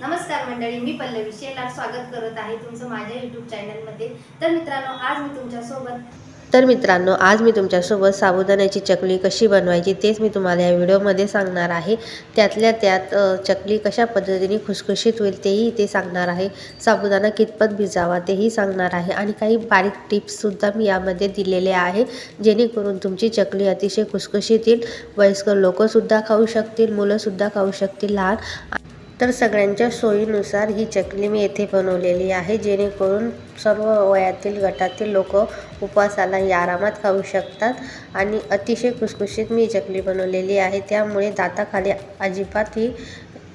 नमस्कार मंडळी मी पल्लवी शेलार स्वागत करत आहे तुमचं माझ्या यूट्यूब चॅनलमध्ये तर मित्रांनो आज मी तुमच्यासोबत तर मित्रांनो आज मी तुमच्यासोबत साबुदाण्याची चकली कशी बनवायची तेच मी तुम्हाला या व्हिडिओमध्ये सांगणार आहे. त्यातल्या त्यात चकली कशा पद्धतीने खुसखुशीत होईल तेही ते सांगणार आहे. साबुदाणा कितपत भिजावा तेही सांगणार आहे. आणि काही बारीक टिप्ससुद्धा मी यामध्ये दिलेले आहे जेणेकरून तुमची चकली अतिशय खुसखुशीत येईल. वयस्कर लोकंसुद्धा खाऊ शकतील मुलंसुद्धा खाऊ शकतील लहान तर सगळ्यांच्या सोयीनुसार ही चकली मी येथे बनवलेली आहे जेणेकरून सर्व वयातील गटातील लोक उपवासाला ही आरामात खाऊ शकतात. आणि अतिशय खुसखुशीत मी चकली बनवलेली आहे. त्यामुळे दाताखाली अजिबात ही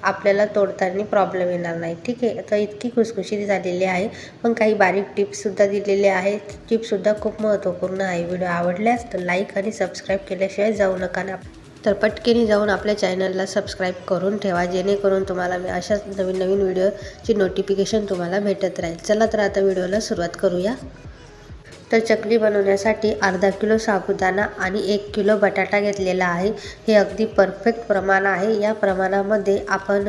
आपल्याला तोडताना प्रॉब्लेम येणार नाही. ठीक आहे? तर इतकी खुसखुशीत झालेली आहे. पण काही बारीक टिप्ससुद्धा दिलेले आहेत. टिप्ससुद्धा खूप महत्त्वपूर्ण आहे. व्हिडिओ आवडल्यास तर लाईक आणि सबस्क्राईब केल्याशिवाय जाऊ नका ना. तर पटकेने जाऊन आपल्या चॅनलला सबस्क्राईब करून ठेवा जेणेकरून तुम्हाला मी अशाच नवीन नवीन व्हिडिओची नोटिफिकेशन तुम्हाला भेटत राहील. चला तर आता व्हिडिओला सुरुवात करूया. तर चकली बनवण्यासाठी अर्धा किलो साबुदाणा आणि एक किलो बटाटा घेतलेला आहे. हे अगदी परफेक्ट प्रमाण आहे. या प्रमाणामध्ये आपण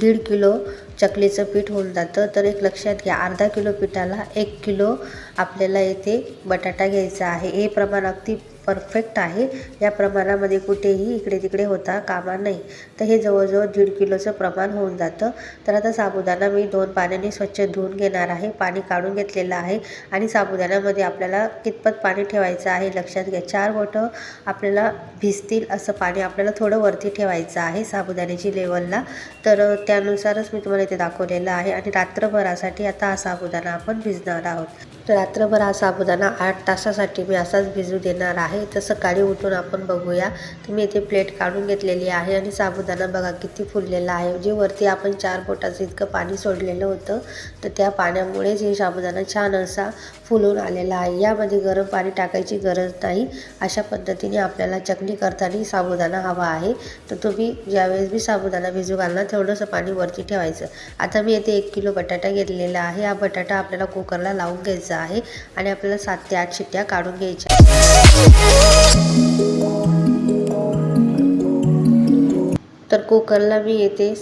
दीड किलो चकलीचं पीठ होऊन जातं. तर एक लक्षात घ्या अर्धा किलो पिठाला एक किलो आपल्याला येथे बटाटा घ्यायचा आहे. हे प्रमाण अगदी परफेक्ट आहे. या प्रमाणामध्ये कुठेही इकडे तिकडे होता कामा नाही तर हे जवळजवळ दीड किलोचं प्रमाण होऊन जातं. तर आता साबुदाणा मी दोन पाण्याने स्वच्छ धुवून घेणार आहे. पाणी काढून घेतलेलं आहे. आणि साबुदाण्यामध्ये आपल्याला कितपत पाणी ठेवायचं आहे लक्षात घ्या. चार बोटं आपल्याला भिजतील असं पाणी आपल्याला थोडं वरती ठेवायचं आहे साबुदाण्याची लेवलला तर त्यानुसारच मी तुम्हाला इथे दाखवलेलं आहे. आणि रात्रभरासाठी आता हा साबुदाणा आपण भिजणार आहोत. रात्रभर हा साबुदाणा आठ तासासाठी मी असाच भिजू देणार आहे. तर सकाळी उठून आपण बघूया. तर मी इथे प्लेट काढून घेतलेली आहे आणि साबुदाणा बघा किती फुललेला आहे. जे वरती आपण चार बोटाचं इतकं पाणी सोडलेलं होतं तर त्या पाण्यामुळेच हे साबुदाणा छान असा फुलून आलेला आहे. यामध्ये गरम पाणी टाकायची गरज नाही. अशा पद्धतीने आपल्याला चकली करताना साबुदाणा हवा आहे. तर तुम्ही ज्यावेळेस मी साबुदाणा भिजू घालणार तेवढंसं पाणी वरती ठेवायचं. आता मी येथे एक किलो बटाटा घेतलेला आहे. हा बटाटा आपल्याला कुकरला लावून घ्यायचा आहे आणि आपल्याला सात ते आठ शिट्ट्या काढून घ्यायच्या. तर कुकरला मी येते.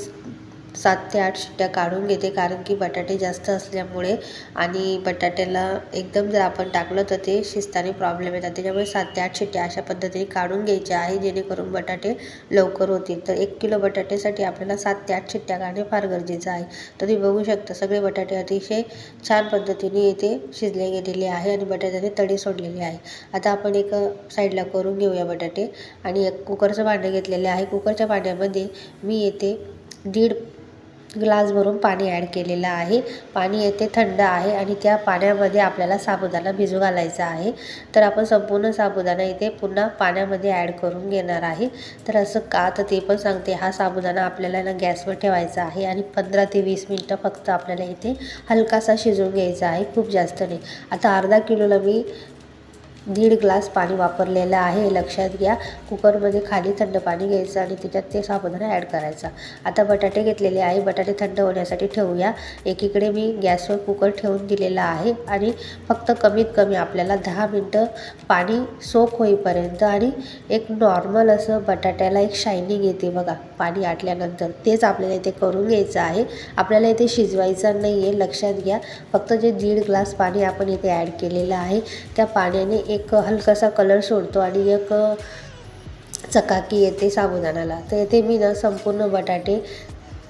सात ते आठ शिट्ट्या काढून घेते कारण की बटाटे जास्त असल्यामुळे आणि बटाट्याला एकदम जर आपण टाकलं तर ते शिजताना प्रॉब्लेम येतात. त्याच्यामुळे सात ते आठ शिट्ट्या अशा पद्धतीने काढून घ्यायच्या आहे जेणेकरून बटाटे लवकर होतील. तर एक किलो बटाट्यासाठी आपल्याला सात ते आठ शिट्ट्या काढणे फार गरजेचं आहे. तर तुम्ही बघू शकता सगळे बटाटे अतिशय छान पद्धतीने येथे शिजले गेलेले आहे आणि बटाट्याने तडे सोडलेले आहे. आता आपण एक साईडला करून घेऊया बटाटे आणि एक कुकरचं भांडं घेतलेलं आहे. कुकरच्या भांड्यामध्ये मी येथे दीड ग्लास भरून पाणी ॲड केलेलं आहे. पाणी येथे थंड आहे आणि त्या पाण्यामध्ये आपल्याला साबुदाणा भिजू घालायचा आहे. तर आपण संपूर्ण साबुदाणा इथे पुन्हा पाण्यामध्ये ॲड करून घेणार आहे. तर असं का? तर ते पण सांगते. हा साबुदाणा आपल्याला ना गॅसवर ठेवायचा आहे आणि पंधरा ते वीस मिनटं फक्त आपल्याला इथे हलकासा शिजवून घ्यायचा आहे. खूप जास्त नाही. आता अर्धा किलोला मी दीड ग्लास पाणी वापरलेलं आहे. लक्षात घ्या कुकरमध्ये खाली थंड पाणी घ्यायचं आणि त्याच्यात ते साबुदाणा ॲड करायचा. आता बटाटे घेतलेले आहे. बटाटे थंड होण्यासाठी ठेवूया. एकीकडे मी गॅसवर कुकर ठेवून दिलेला आहे आणि फक्त कमीत कमी आपल्याला दहा मिनटं पाणी सोक होईपर्यंत आणि एक नॉर्मल असं बटाट्याला एक शायनिंग येते बघा. पाणी आटल्यानंतर तेच आपल्याला इथे करून घ्यायचं आहे. आपल्याला इथे शिजवायचं नाही आहे लक्षात घ्या फक्त जे दीड ग्लास पाणी आपण इथे ॲड केलेलं आहे त्या पाण्याने एक हलकासा कलर सोडतो आणि एक चकाकी येते साबुदाणाला. तर येथे मी ना संपूर्ण बटाटे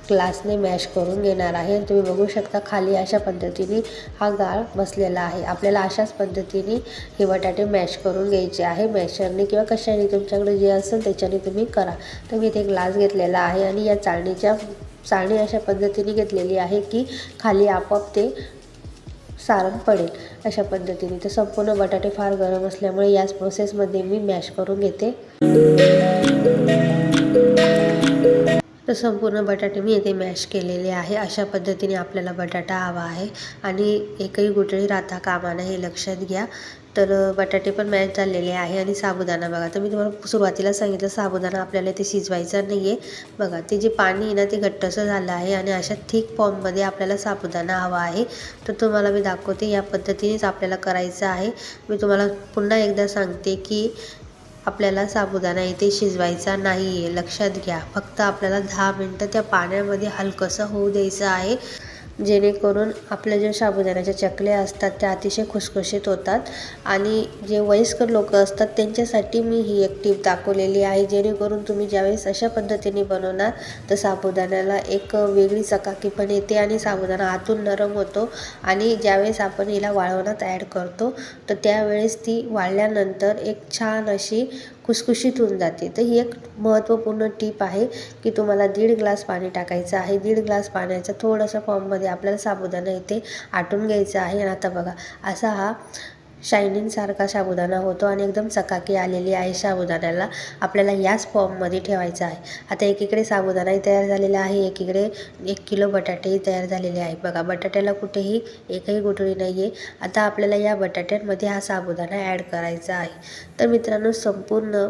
ग्लासने मॅश करून घेणार आहे. तुम्ही बघू शकता खाली अशा पद्धतीने हा गाळ बसलेला आहे. आपल्याला अशाच पद्धतीने हे बटाटे मॅश करून घ्यायचे आहे. मॅशरने किंवा कशाने तुमच्याकडे जे असेल त्याच्याने तुम्ही करा. तर मी इथे ग्लास घेतलेला आहे आणि या चाळणीच्या चाळणी अशा पद्धतीने घेतलेली आहे की खाली आपोआप ते सारण पडेल अशा पद्धतीने. तर संपूर्ण बटाटे फार गरम असल्यामुळे याच प्रोसेसमध्ये मी मॅश करून घेते. तर संपूर्ण बटाटे मी येथे मॅश केलेले आहे. अशा पद्धतीने आपल्याला बटाटा हवा आहे. आणि एकही गुठळी राहता कामा नाही हे लक्षात घ्या. तर बटाटे पण मॅच झालेले आहे आणि साबुदाणा बघा. तर मी तुम्हाला सुरुवातीला सांगितलं साबुदाणा आपल्याला ते शिजवायचा नाही आहे. बघा ते जे पाणी आहे ना ते घट्टसं झालं आहे आणि अशा थिक फॉर्ममध्ये आपल्याला साबुदाणा हवा आहे. तर तुम्हाला मी दाखवते या पद्धतीनेच आपल्याला करायचं आहे. मी तुम्हाला पुन्हा एकदा सांगते की आपल्याला साबुदाणा इथे शिजवायचा नाही आहे लक्षात घ्या फक्त आपल्याला दहा मिनटं त्या पाण्यामध्ये हलकंसं होऊ द्यायचं आहे. जेणेकरून आपल्या ज्या साबुदाण्याच्या चकल्या असतात त्या अतिशय खुसखुशीत होतात आणि जे वयस्कर लोक असतात त्यांच्यासाठी मी ही एक टीप दाखवलेली आहे. जेणेकरून तुम्ही ज्यावेळेस अशा पद्धतीने बनवणार तर साबुदाण्याला एक वेगळी चकाकी पण येते आणि साबुदाणा आतून नरम होतो आणि ज्यावेळेस आपण हिला वाळवणात ॲड करतो तर त्यावेळेस ती वाळल्यानंतर एक छान अशी खुसखुशीत होऊन जाते. तर ही एक महत्त्वपूर्ण टीप आहे की तुम्हाला दीड ग्लास पाणी टाकायचं आहे. दीड ग्लास पाण्याचा थोडंसं फॉर्ममध्ये आपल्याला साबुदाणा इथे आटून घ्यायचं आहे. आणि आता बघा असा हा शायनिंगसारखा साबुदाणा होतो आणि एकदम चकाकी आलेली आहे. साबुदाण्याला आपल्याला याच फॉर्ममध्ये ठेवायचा आहे. आता एकीकडे साबुदाणाही तयार झालेला आहे. एकीकडे एक किलो बटाटेही तयार झालेले आहे. बघा बटाट्याला कुठेही एकही गुठळी नाही आहे आता आपल्याला या बटाट्यांमध्ये हा साबुदाणा ॲड करायचा आहे. तर मित्रांनो संपूर्ण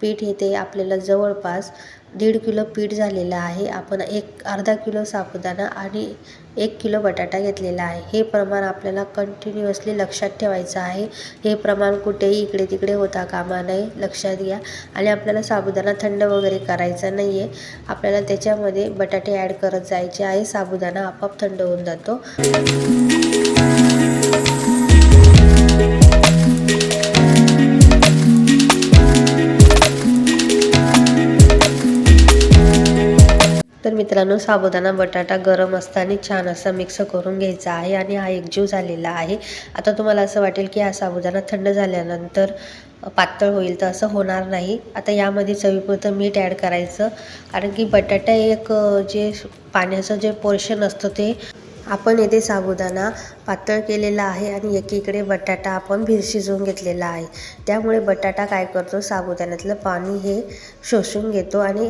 पीठ येते आपल्याला जवळपास दीड किलो पीठ झालेलं आहे. आपण एक अर्धा किलो साबुदाणा आणि एक किलो बटाटा घेतलेला आहे. हे प्रमाण आपल्याला कंटिन्युअसली लक्षात ठेवायचं आहे. हे प्रमाण कुठेही इकडे तिकडे होता कामा नये लक्षात घ्या. आणि आपल्याला साबुदाणा थंड वगैरे करायचा नाही आहे आपल्याला त्याच्यामध्ये बटाटे ॲड करत जायचे आहे. साबुदाणा आपोआप थंड होऊन जातो. तर मित्रांनो साबुदाणा बटाटा गरम असताना छान असा मिक्स करून घ्यायचा आहे आणि हा एकजीव झालेला आहे. आता तुम्हाला असं वाटेल की हा साबुदाणा थंड झाल्यानंतर पातळ होईल तर असं होणार नाही. आता यामध्ये चवीपुरतं मीठ ॲड करायचं. कारण की बटाटा एक जे पाण्याचं जे पोर्शन असतं ते आपण येथे साबुदाणा पातळ केलेला आहे आणि एकीकडे बटाटा आपण भिर शिजवून घेतलेला आहे. त्यामुळे बटाटा काय करतो? साबुदाण्यातलं पाणी हे शोषून घेतो आणि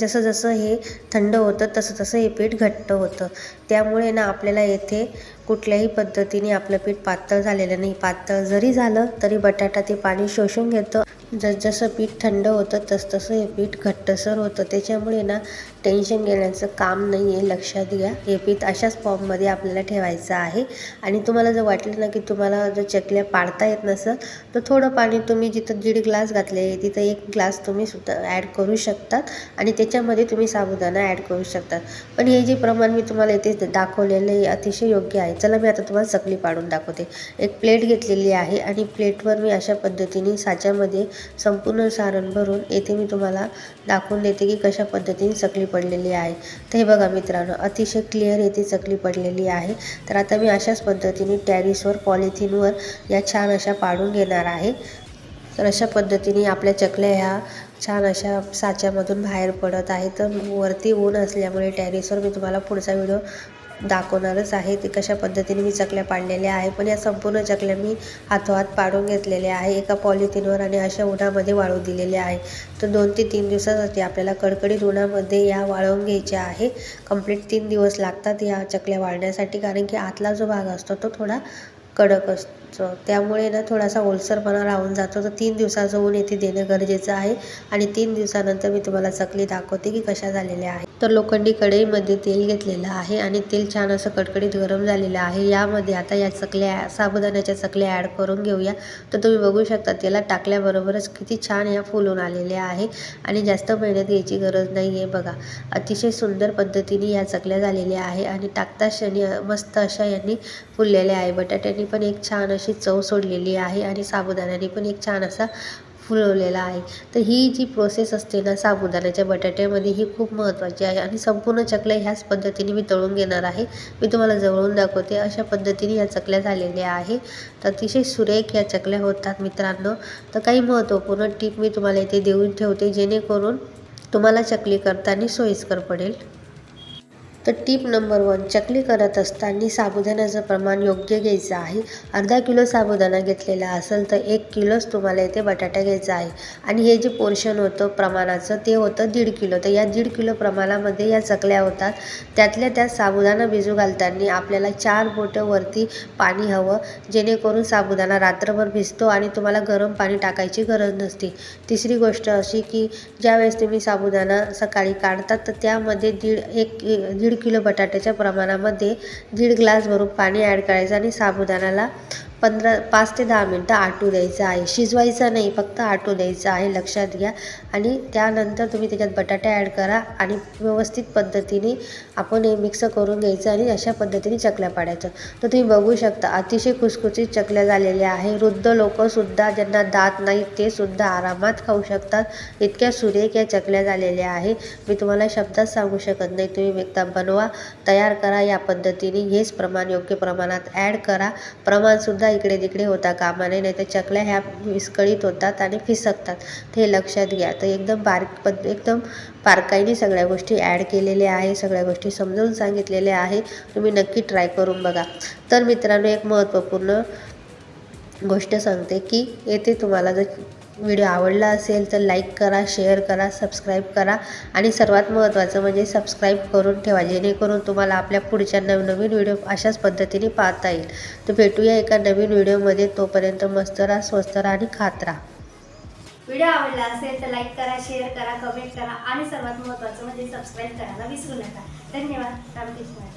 जसं जसं हे थंड होतं तसं तसं हे पीठ घट्ट होतं. त्यामुळे ना आपल्याला येथे कुठल्याही पद्धतीने आपलं पीठ पातळ झालेलं नाही. पातळ जरी झालं तरी बटाटा ते पाणी शोषून घेतं. जसजसं पीठ थंड होतं तसतसं हे पीठ घट्टसर होतं. त्याच्यामुळे ना टेन्शन घेण्याचं काम नाही आहे लक्षात घ्या. हे पीठ अशाच फॉर्ममध्ये आपल्याला ठेवायचं आहे. आणि तुम्हाला जर वाटलं ना की तुम्हाला जर चकल्या पाडता येत नसेल तर थोडं पाणी तुम्ही जिथं दीड ग्लास घातले तिथं एक ग्लास तुम्ही सुद्धा ॲड करू शकतात. आणि त्याच्यामध्ये तुम्ही साबुदाणा ॲड करू शकतात. पण हे जे प्रमाण मी तुम्हाला इथे दाखवलेलं आहे अतिशय योग्य आहे. चला मी आता तुम्हाला चकली पाडून दाखवते. एक प्लेट घेतलेली आहे आणि प्लेटवर मी अशा पद्धतीने साच्यामध्ये संपूर्ण सारण भरून येथे मी तुम्हाला दाखवून देते की कशा पद्धतीने चकली पडलेली आहे. तर हे बघा मित्रांनो अतिशय क्लिअर येथे चकली पडलेली आहे. तर आता मी अशाच पद्धतीने टॅरिसवर पॉलिथिनवर या छान अशा पाडून घेणार आहे. तर अशा पद्धतीने आपल्या चकल्या ह्या छान अशा साच्यामधून बाहेर पडत आहे तर वरती ऊन असल्यामुळे टॅरिसवर मी तुम्हाला पुढचा व्हिडिओ दाखवणारच आहे. ते कशा पद्धतीने मी चकल्या पाडलेल्या आहे. पण या संपूर्ण चकल्या मी हातोहात पाडून घेतलेल्या आहे. एका पॉलिथिनवर आणि अशा उन्हामध्ये वाळू दिलेल्या आहे. तर दोन ते तीन दिवसासाठी आपल्याला कडकडीत उन्हामध्ये या वाळवून घ्यायच्या आहे. कंप्लीट तीन दिवस लागतात या चकल्या वाळण्यासाठी कारण की आतला जो भाग असतो तो थोडा कडक असतो. त्यामुळे ना थोडासा ओलसरपणा राहून जातो. तर तीन दिवसाचं ऊन येथे देणं गरजेचं आहे. आणि तीन दिवसानंतर मी तुम्हाला चकली दाखवते की कशा झालेल्या आहे तर लोखंडी कढईमध्ये तेल घेतलेलं आहे आणि तेल छान असं कडकडीत गरम झालेलं आहे. यामध्ये आता या चकल्या साबुदाण्याच्या चकल्या ॲड करून घेऊया. तर तुम्ही बघू शकता तेला टाकल्याबरोबरच किती छान ह्या फुलून आलेल्या आहे आणि जास्त मेहनत घ्यायची गरज नाही आहे बघा. अतिशय सुंदर पद्धतीने या चकल्या झालेल्या आहे आणि टाकता क्षणी मस्त अशा यांनी फुललेल्या आहे. बटाट्याने पण एक छान अशी चव सोडलेली आहे आणि साबुदाण्याने पण एक छान असा फुलवलेला आहे. तर ही जी प्रोसेस असते ना साबुदाण्याच्या बटाट्यामध्ये ही खूप महत्त्वाची आहे आणि संपूर्ण चकल्या ह्याच पद्धतीने मी तळून घेणार आहे. मी तुम्हाला जवळून दाखवते अशा पद्धतीने या चकल्या झालेल्या आहे तर अतिशय सुरेख या चकल्या होतात मित्रांनो. तर काही महत्त्वपूर्ण टीप मी तुम्हाला इथे देऊन ठेवते जेणेकरून तुम्हाला चकली करताना सोयीस्कर पडेल. तर टीप नंबर वन चकली करत असताना साबुदाण्याचं प्रमाण योग्य घ्यायचं आहे. अर्धा किलो साबुदाणा घेतलेला असेल तर एक किलोच तुम्हाला इथे बटाटा घ्यायचा आहे. आणि हे जे पोर्शन होतं प्रमाणाचं ते होतं दीड किलो. तर या दीड किलो प्रमाणामध्ये या चकल्या होतात. त्यातल्या त्यात साबुदाणा भिजू घालताना आपल्याला चार बोटं वरती पाणी हवं जेणेकरून साबुदाणा रात्रभर भिजतो आणि तुम्हाला गरम पाणी टाकायची गरज नसते. तिसरी गोष्ट अशी की ज्यावेळेस तुम्ही साबुदाणा सकाळी काढतात तर त्यामध्ये दीड एक दीड किलो बटाट्याच्या प्रमाणामध्ये दीड ग्लास भरून पाणी ॲड करायचं आणि साबुदाण्याला पंधरा पाच ते दहा मिनटं आटू द्यायचं आहे. शिजवायचं नाही फक्त आटू द्यायचं आहे लक्षात घ्या. आणि त्यानंतर तुम्ही त्याच्यात बटाटे ॲड करा आणि व्यवस्थित पद्धतीने आपण हे मिक्स करून घ्यायचं आणि अशा पद्धतीने चकल्या पाडायचं तर तुम्ही बघू शकता अतिशय खुसखुशीत चकल्या झालेल्या आहे. वृद्ध लोकंसुद्धा ज्यांना दात नाही ते सुद्धा आरामात खाऊ शकतात. इतक्या सुरेख या चकल्या झालेल्या आहे. मी तुम्हाला शब्दात सांगू शकत नाही. तुम्ही एकदा बनवा तयार करा या पद्धतीने. हेच प्रमाण योग्य प्रमाणात ॲड करा. प्रमाणसुद्धा इकडे तिकडे होता कामा नये नाही तर चकल्या ह्या विस्कळीत होतात आणि फिसकतात. ते लक्षात घ्या. तर एकदम बारीक पद एकदम बारकाईने सगळ्या गोष्टी ॲड केलेल्या आहे सगळ्या गोष्टी समजून सांगितलेल्या आहे तुम्ही नक्की ट्राय करून बघा. तर मित्रांनो एक महत्त्वपूर्ण गोष्ट सांगते की येथे तुम्हाला जर व्हिडिओ आवडला असेल तर लाईक करा शेअर करा सबस्क्राईब करा. आणि सर्वात महत्त्वाचं म्हणजे सबस्क्राईब करून ठेवा जेणेकरून तुम्हाला आपल्या पुढच्या नवनवीन व्हिडिओ अशाच पद्धतीने पाहता येईल. तर भेटूया एका नवीन व्हिडिओमध्ये. तोपर्यंत मस्त राहा स्वस्त राहा आणि खात राहा. व्हिडिओ आवडला असेल तर लाईक करा शेअर करा कमेंट करा. आणि सर्वात महत्त्वाचं म्हणजे सबस्क्राईब करायला विसरू नका. धन्यवाद. रामकृष्ण.